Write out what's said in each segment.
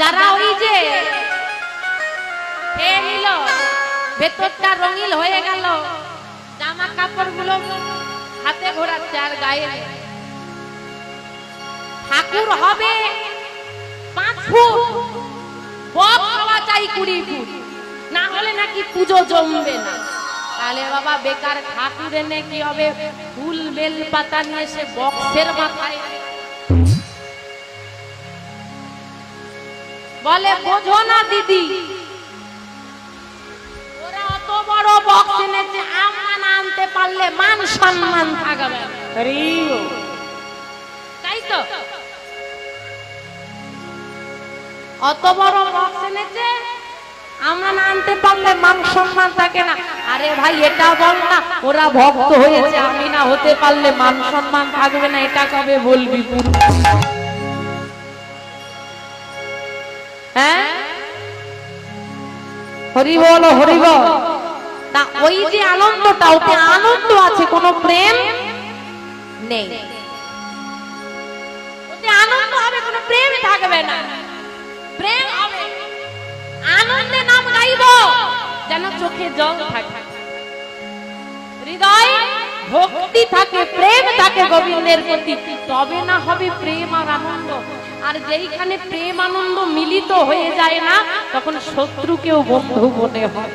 যারা ওই যে ভেতরটা রঙিল হয়ে গেল। জামা কাপড়গুলো হাতে ঘোরাচ্ছে আর গায়ে। ঠাকুর হবে পাঁচ ফুট হওয়া চাই কুড়ি ফুট। না হলে নাকি পুজো জমবে না। তাহলে বাবা বেকার ঠাকুর এনে কি হবে? ফুল বেল পাতা নিয়ে সে বক্সের মাথায় বলে বোঝো না দিদি ওরা অত বড় বক্স এনেছে আমরা না আনতে পারলে মান সম্মান থাকবে। তাই তো? অত বড় বক্স এনেছে আমরা আনতে পারলে মান সম্মান থাকে না। আরে ভাই এটা বল না ওরা ভক্ত হয়েছে আমি না হতে পারলে মান সম্মান থাকবে না এটা কবে বলবি পুরো? হ্যাঁ? হরি বল হরি বল তা ওই যে আনন্দটা ওতে আনন্দ আছে কোনো প্রেম নেই। ওতে আনন্দ হবে কোনো প্রেম থাকবে না। প্রেম হবে। আনন্দে নাম গাইব যেন চোখে জল থাকে। ভক্তি থাকে, প্রেম থাকে গোবিন্দের প্রতি, তবে না হবে প্রেম আর আনন্দ। আর যেইখানে প্রেম আনন্দ মিলিত হয়ে যায় না, তখন শত্রুকেও বন্ধু মনে হয়।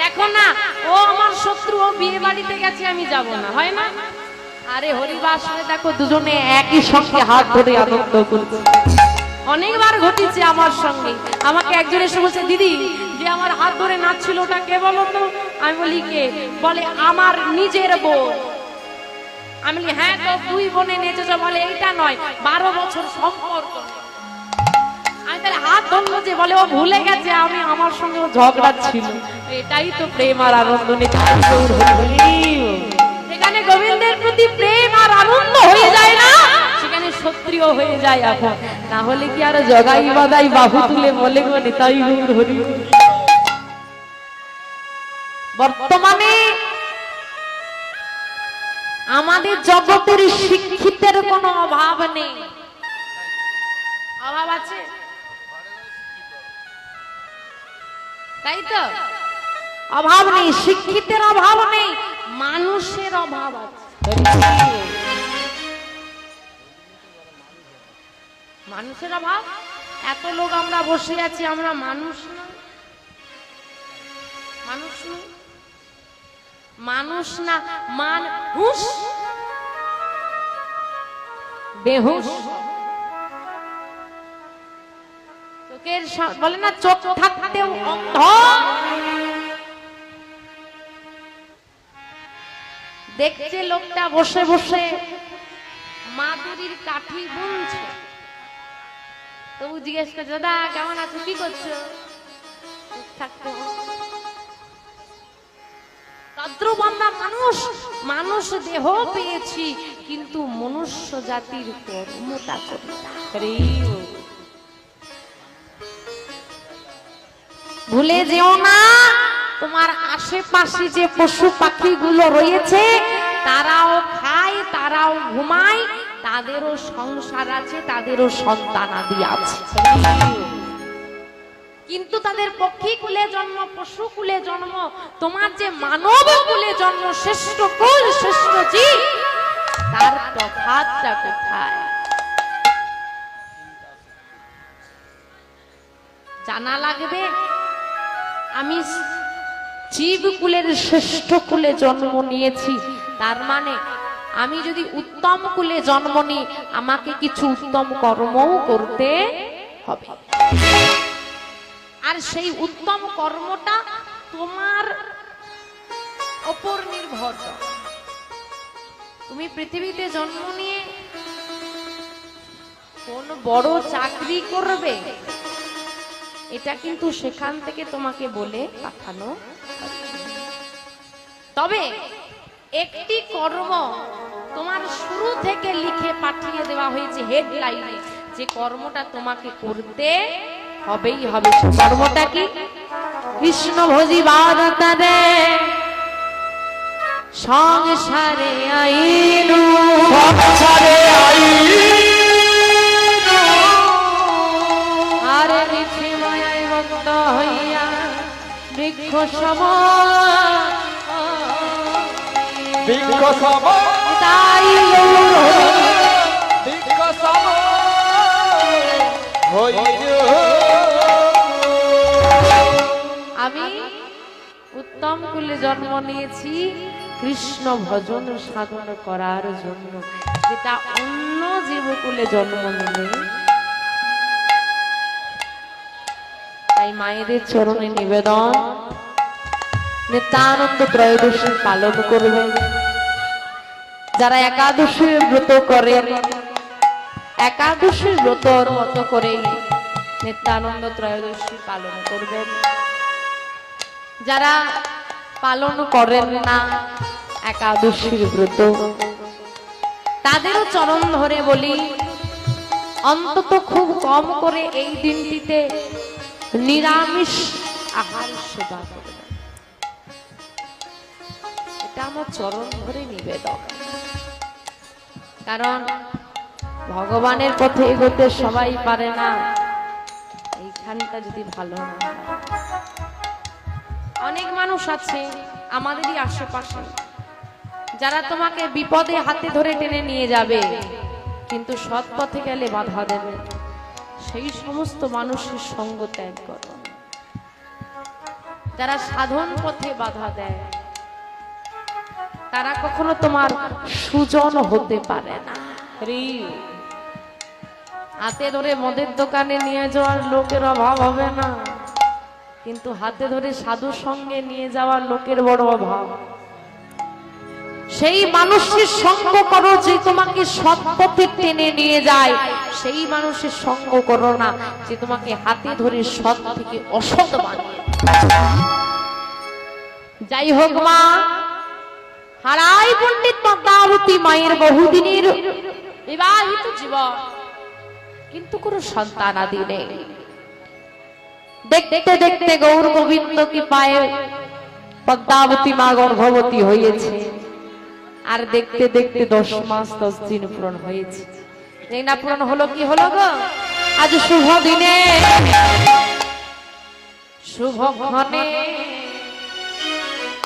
দেখো না, ও আমার শত্রু, ও বিয়ে বাড়িতে গেছে, আমি যাব না, হয় না? আরে হরিবাসনে দেখো দুজনে একই সঙ্গে হাত ধরে আনন্দ করছে। অনেকবার ঘটেছে আমার সঙ্গে। আমাকে একজন এসে দিদি, যে আমার হাত ধরে নাচছিল, ওটা কে বলো তো? আমি বলি কে বলে আমার নিজের বোন আমি বলি হ্যাঁ তো দুই বোনে নেচেছ বলে, এইটা নয়, বারো বছর সম্পর্ক। আমি তাহলে হাত ধরলো যে, বলে, ও ভুলে গেছে, আমি আমার সঙ্গে ঝগড়া ছিল। এটাই তো প্রেম আর আনন্দ। যেখানে গোবিন্দের প্রতি প্রেম আর আনন্দ হয়ে যায় না, সেখানে সক্রিয় হয়ে যায় এখন না হলে কি আর জগাই বাদাই বাহু তুলে বলে গো, নিতাই হরি। বর্তমানে আমাদের জগতের শিক্ষিতের কোনো অভাব নেই। অভাব আছে? তাই তো? অভাব নেই শিক্ষিতের অভাব নেই মানুষের অভাব আছে। মানুষের অভাব? এত লোক আমরা বসে আছি আমরা মানুষ না মানুষ না মানুষ না, মান হুস বেহুশ। চোখের বলে না, চোখ থাকতেও অন্ধ। দেখছে লোকটা বসে বসে মাদুরির কাঠি বুনছে। তবু জিজ্ঞেস করছে, দাদা, কেমন আছো? কি করছ? থাকতে ভুলে যেও না, তোমার আশেপাশে যে পশু পাখিগুলো রয়েছে, তারাও খায়, তারাও ঘুমায়, তাদেরও সংসার আছে, তাদেরও সন্তান আদি আছে। কিন্তু তাদের পক্ষী কুলে জন্ম, পশু কুলে জন্ম, তোমার যে মানব কুলে জন্ম, শ্রেষ্ঠ কুল, শ্রেষ্ঠ জীব, তার তফাৎটা কোথায়? জানা লাগবে? আমি জীব কুলের শ্রেষ্ঠ কুলে জন্ম নিয়েছি। তার মানে আমি যদি উত্তম কুলে জন্ম নিই, আমাকে কিছু উত্তম কর্মও করতে হবে। আর সেই উত্তম কর্মটা তোমার ওপর নির্ভর। তুমি পৃথিবীতে জন্ম নিয়ে কোন বড় চাকরি করবে, এটা কিন্তু সেখান থেকে তোমাকে বলে পাঠানো তবে একটি কর্ম তোমার শুরু থেকে লিখে পাঠিয়ে দেওয়া হয়েছে হেডলাইনে যে কর্মটা তোমাকে করতে হবেই হবে সে কর্মটা কি? কৃষ্ণ ভোজি বাদতারে সংসারে আইনু সংসারে আইনু আরে মিছি মায়ায় বন্ধ হইয়া বৃক্ষ সম বৃক্ষ সম তাই বৃক্ষ সম হইয়া আমি উত্তম কুলে জন্ম নিয়েছি, কৃষ্ণ ভজন সাধন করার জন্য। যেটা অন্য জীবকুলে জন্ম নিলে, তাই মায়েদের চরণে নিবেদন। নিত্যানন্দ ত্রয়োদশী পালন করবেন। যারা একাদশী ব্রত করেন, একাদশী ব্রতর মতো করে নিত্যানন্দ ত্রয়োদশী পালন করবেন। যারা পালন করেন না একাদশীর ব্রত, তাদেরও চরণ ধরে বলি, অন্তত খুব কম করে এই দিনটিতে নিরামিষ আহার সেবা এটা আমার চরণ ধরে নিবেদন। কারণ ভগবানের পথে এগোতে সবাই পারে না। এইখানটা যদি ভালো না। অনেক মানুষ আছে আমাদেরই আশেপাশে যারা তোমাকে বিপদে হাতে ধরে টেনে নিয়ে যাবে কিন্তু সৎ পথে গেলে বাধা দেবে। সেই সমস্ত মানুষের সঙ্গ ত্যাগ করো। যারা সাধন পথে বাধা দেয় তারা কখনো তোমার সুজন হতে পারে না। হাতে ধরে মদের দোকানে নিয়ে যাওয়ার লোকের অভাব হবে না। কিন্তু হাতে ধরে সাধু সঙ্গে নিয়ে যাওয়ার লোকের বড় অভাব। সেই মানুষের সঙ্গ করো যে তোমাকে সৎ পথে টেনে নিয়ে যায়। সেই মানুষের সঙ্গ করো না যে তোমাকে হাতে ধরে সৎ থেকে অসৎ যাই হোক মা, হারাই পণ্ডিত পদ্মাবতী মায়ের বহুদিনের বিবাহিত জীবন। কিন্তু কোনো সন্তান আদি নেই। দেখতে দেখতে গৌর গোবিন্দ কি পায়ে পদ্মাবতী মা গর্ভবতী হয়েছে। আর দেখতে দেখতে দশ মাস, দশ দিন পূরণ হয়েছে। এই না পূরণ হলো কি হলো গো? আজ শুভ দিনে। শুভ ক্ষণে।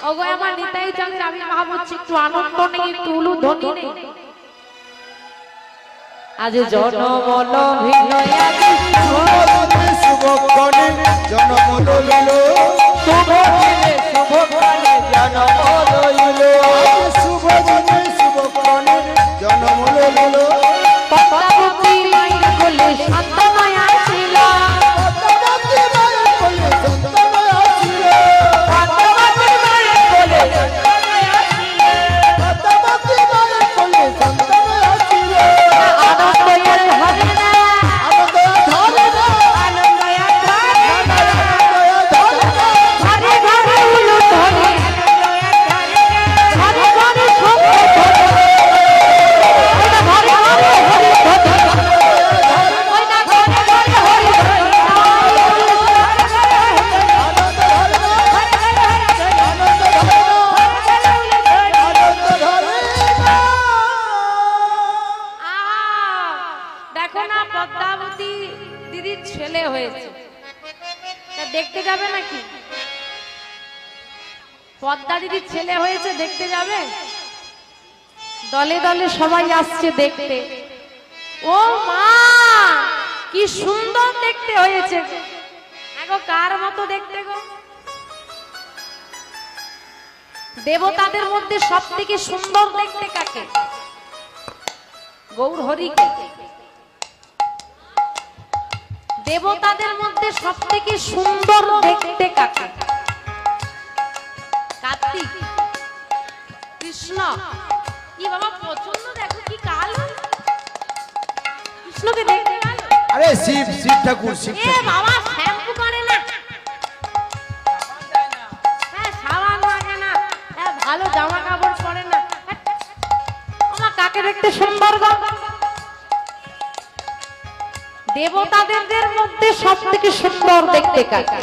ওগো, আমার নিতাই চাঁদের আমি ভাবছি একটু আনন্দ নেই, একটু উলু ধ্বনি নেই। আজ জনমল আজ শুভক্ষণে জন্ম লইল শুভ দিনে শুভক্ষণে জন্ম লইল শুভ দিনে শুভক্ষণে জন্ম লইল পদ্মাবতী মায়ের কোলে শান্তময় পদ্মা দিদির ছেলে হয়েছে, দেখতে যাবে? দলে দলে সবাই আসছে দেখতে। ও মা, কি সুন্দর দেখতে হয়েছে। কার মতো দেখতে গো? দেবতাদের মধ্যে সব থেকে সুন্দর দেখতে কাকে? গৌর হরিকে দেবতাদের মধ্যে সব থেকে সুন্দর দেখতে কাকে? কার্তিক কৃষ্ণ। কি বাবা পছন্দ দেখো কি কালো কৃষ্ণকে দেখতে কালো আরে শিব শিব ঠাকুর শিব এ বাবা শ্যাম্পু করে না। হ্যাঁ সাবান লাগে না। হ্যাঁ ভালো জামা কাপড় পরে না। আমার কাকে দেখতে সুন্দর গো? দেবতাদের মধ্যে সব থেকে সুন্দর দেখতে কাকে?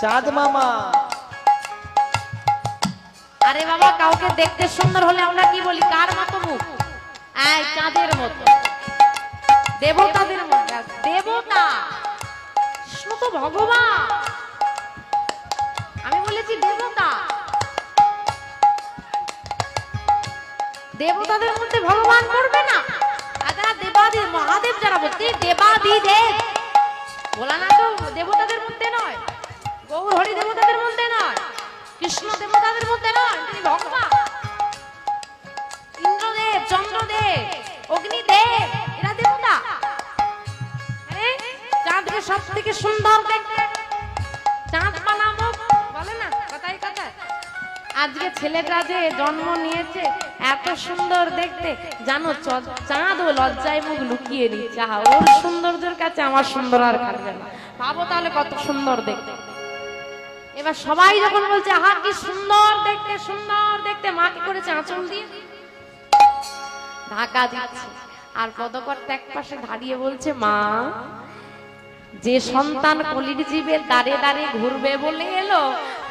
চাঁদ মামা। আরে বাবা, কাউকে দেখতে সুন্দর হলে আমরা কি বলি? কার মতো মুখ? এই, চাঁদের মতো। দেবতাদের আছে। দেবতা! তো ভগবান! আমি বলেছি দেবতা। দেবতাদের মধ্যে ভগবান করবে না। যারা দেবাদি, মহাদেব যারা বলতে দেবাদি দেব বলা না তো দেবতাদের মধ্যে নয়। গৌর দেবতাদের মধ্যে নয়, কৃষ্ণ দেবতাদের মধ্যে নয়, তিনি ভগবান। ইন্দ্রদেব, চন্দ্রদেব, অগ্নিদেব, এরা দেবতা। চাঁদকে সব থেকে সুন্দর দেখতে। চাঁদ বানাবো বলে না কথাই কথায়। আজকে ছেলেটা যে জন্ম নিয়েছে, এত সুন্দর দেখতে। জানো চাঁদ ও লজ্জায় মুখ লুকিয়ে নিচ্ছে ওর সৌন্দর্যের কাছে আমার সুন্দর আর খাটবে না। ভাবো তাহলে কত সুন্দর দেখতে। এবার সবাই যখন বলছে, আহা, কি সুন্দর দেখতে সুন্দর দেখতে। মা কি করেছে? আঁচল দিয়ে ঢাকা দিচ্ছে। আর পদকর্তা এক পাশে দাঁড়িয়ে বলছে, মা, যে সন্তান কলির জীবে দাঁড়ে দাঁড়ে ঘুরবে বলে এলো,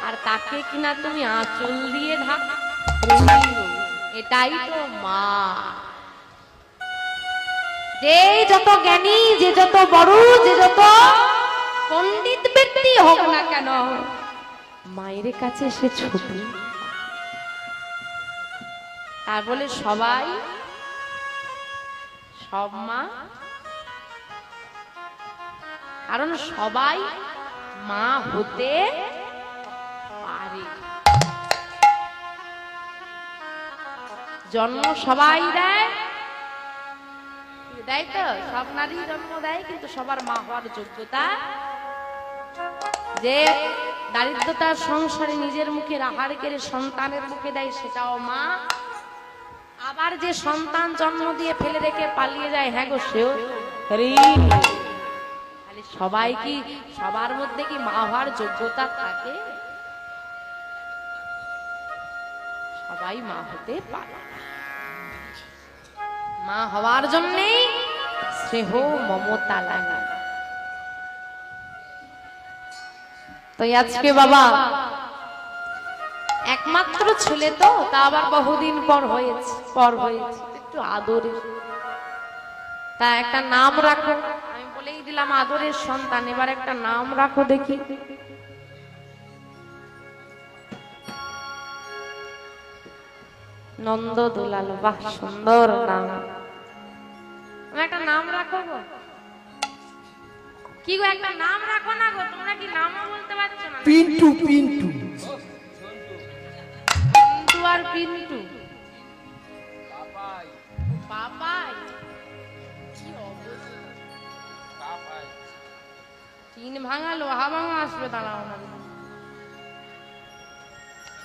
আর তাকে কিনা তুমি আঁচল দিয়ে ঢাকা এটাই তো মা। যে যত জ্ঞানী, যে যত বড়, যে যত পণ্ডিত ব্যক্তি হোক না কেন মায়ের কাছে সে ছোট আর বলে, সবাই, সব মা কারণ সবাই মা হতে পারে। জন্ম সবাই দেয় দেয় তো? সব নারী জন্ম দেয়, কিন্তু সবার মা হওয়ার যোগ্যতা যে দারিদ্রতার সংসারে নিজের মুখে আহার কেড়ে সন্তানের মুখে দেয় সেটাও মা। আবার যে সন্তান জন্ম দিয়ে ফেলে রেখে পালিয়ে যায় হ্যাঁ গো, সেও সবাই কি সবার মধ্যে কি মা হওয়ার যোগ্যতা থাকে? সবাই মা হতে পারে মা হওয়ার জন্যেই স্নেহ, মমতা লাগে। তো আজকে বাবা, একমাত্র ছেলে তো, তা আবার বহুদিন পর হয়েছে পর হয়েছে। একটু আদরে। তা একটা নাম রাখো। আমি বলেই দিলাম আদরের সন্তান, এবার একটা নাম রাখো দেখি। নন্দ দুলাল বাহ, সুন্দর নাম। কি গো একটা নাম রাখো না গো তোমরা কি নামও বলতে পারছ না? পিন্টু পিন্টু। পিন্টু আর পিন্টু। পাপাই। কি অবস্থা? টিন ভাঙা লোহা ভাঙা আসবে দাঁড়াও না।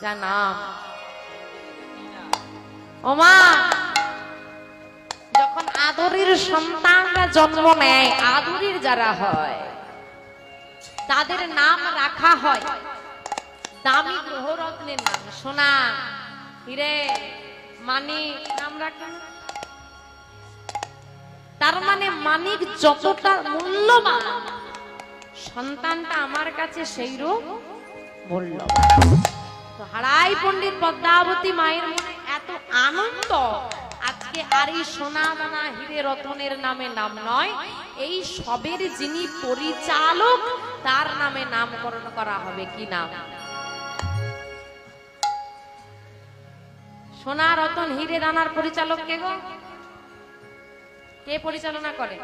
যা নাম। ওমা! যখন আদরের সন্তানরা জন্ম নেয় আদরের যারা হয়, তাদের নাম রাখা হয়। দামি গ্রহরত্নের নাম। সোনা, হিরে মানিক নাম রাখেন তার মানে মানিক যতটা মূল্যবান, সন্তানটা আমার কাছে সেই রূপ মূল্যবান হারাই পণ্ডিত পদ্মাবতী মায়ের মনে এত আনন্দ আজকে আর এই সোনা দানা হিরে রতনের নামে নাম নয়, এই সবের যিনি পরিচালক, তার নামে নামকরণ করা হবে কি নাম সোনা রতন হিরে দানার পরিচালক কে গো? কে পরিচালনা করে?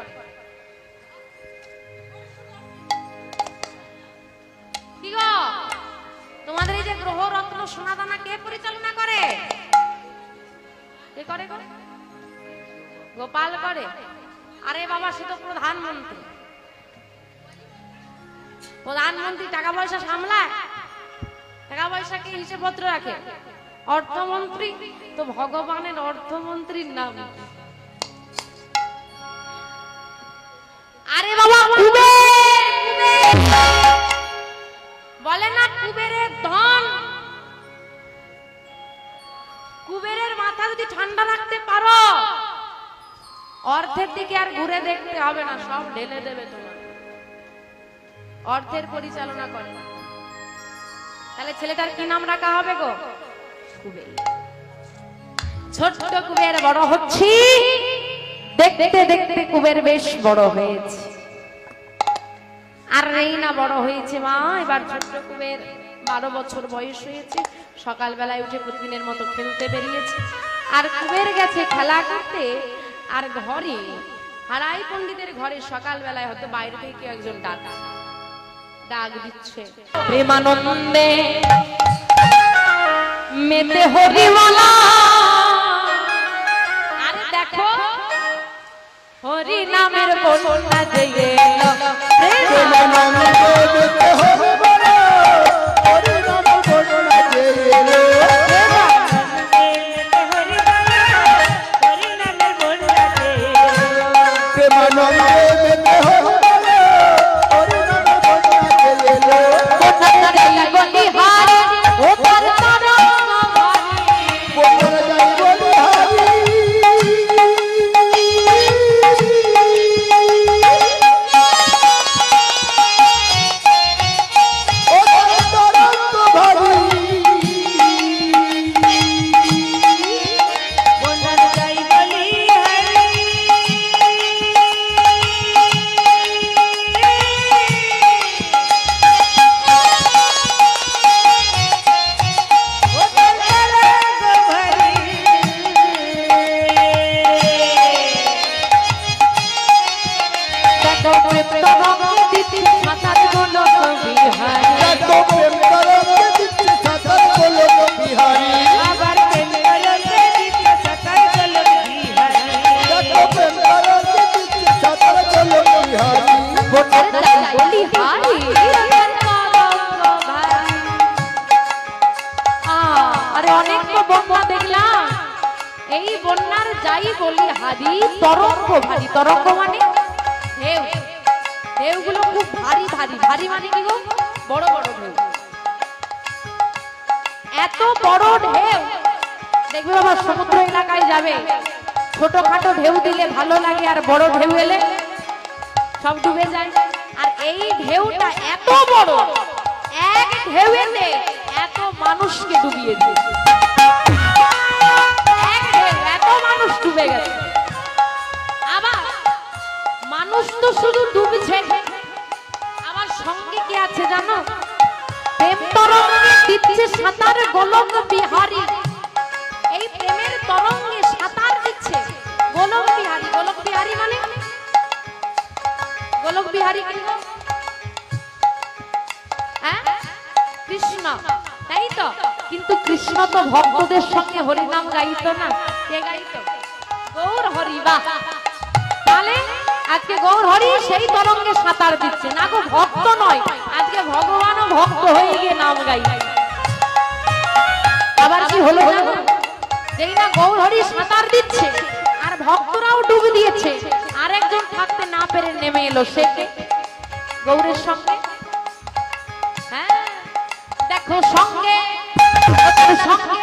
কি গো? তোমাদের এই যে গ্রহ রত্ন সোনা দানা কে পরিচালনা করে? কে করে গো? গোপাল করে? আরে বাবা, সে তো প্রধানমন্ত্রী। প্রধানমন্ত্রী টাকা পয়সা সামলায়? টাকা পয়সা হিসেবপত্র রাখে? অর্থমন্ত্রী? তো ভগবানের অর্থমন্ত্রীর নাম অর্থের দিকে আর ঘুরে দেখতে হবে না, সব ঢেলে দেবে তোমার। অর্থের পরিচালনা করে। তাহলে ছেলেটার কি নাম রাখা হবে গো? কুবের। ছোট্ট কুবের বড় হচ্ছি। দেখতে দেখতে কুবের বেশ বড় হয়েছে। আর রেইনা বড় হয়েছে মা, এবার ছোট্ট কুবের বারো বছর বয়স হয়েছে। সকালবেলায় উঠে প্রতিদিনের মতো খেলতে বেরিয়েছে। আর কুবের গেছে খেলা করতে। আর ঘরে হারাই পণ্ডিতের ঘরে সকালবেলায় হয়তো বাইরে থেকে কেউ একজন ডাক ডাক দিচ্ছে। প্রেমানন্দে মেতে হরিমালা। আরে দেখো হরি নামের বন্যা জেগে। প্রেমানন্দে ভারী ভারী ভারী মানে কি গো? বড় বড় ঢেউ। এত বড় ঢেউ। দেখবে বাবা, সমুদ্র এলাকায় যাবে। ছোটখাটো ঢেউ দিলে ভালো লাগে, আর বড় ঢেউ এলে সব ডুবে যায়। আর এই ঢেউটা এত বড়, এক ঢেউতে এত মানুষকে ডুবিয়ে দিয়েছে। এত মানুষ ডুবে গেছে। আবার মানুষ তো শুধু ডুবছে কি আছে জানো? প্রেম তরঙ্গে দিচ্ছে সাঁতার, গোলক বিহারী। এই প্রেমের তরঙ্গে সাঁতার দিচ্ছে গোলক বিহারী। গোলক বিহারী মানে? গোলক বিহারী হ্যাঁ? কৃষ্ণ। তাই তো? কিন্তু কৃষ্ণ তো ভক্তদের সঙ্গে হরিনাম গাইতো না। কে গাইতো? গৌর হরি তাহলে আজকে গৌর হরি সেই তরঙ্গে সাঁতার দিচ্ছে। না গো, ভক্ত নয়। আজকে ভগবানও ভক্ত হয়ে গিয়ে নাম গাই আবার কি হলো যেই না গৌর হরি সাঁতার দিচ্ছে, আর ভক্তরাও ডুব দিয়েছে। আর একজন থাকতে না পেরে নেমে এলো সে গৌরের সঙ্গে? হ্যাঁ? দেখো সঙ্গে সঙ্গে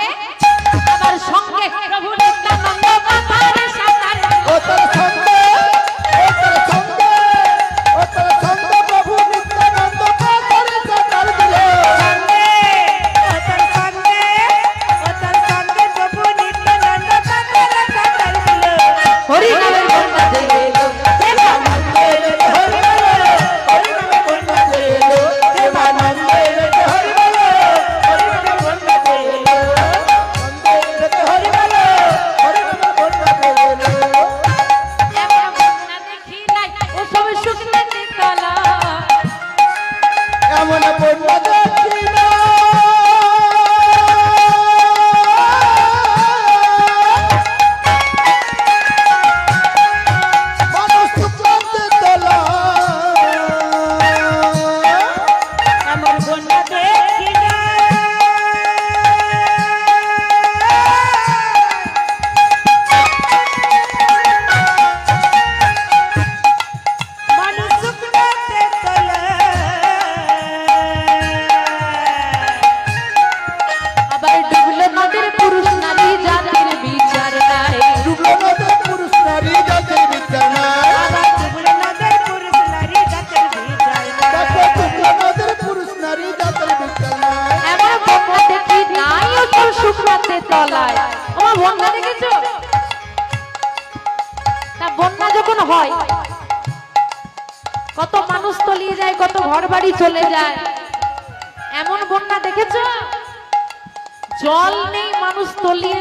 যায়। এমন বন্যা দেখেছ? জল নেই মানুষ তলিয়ে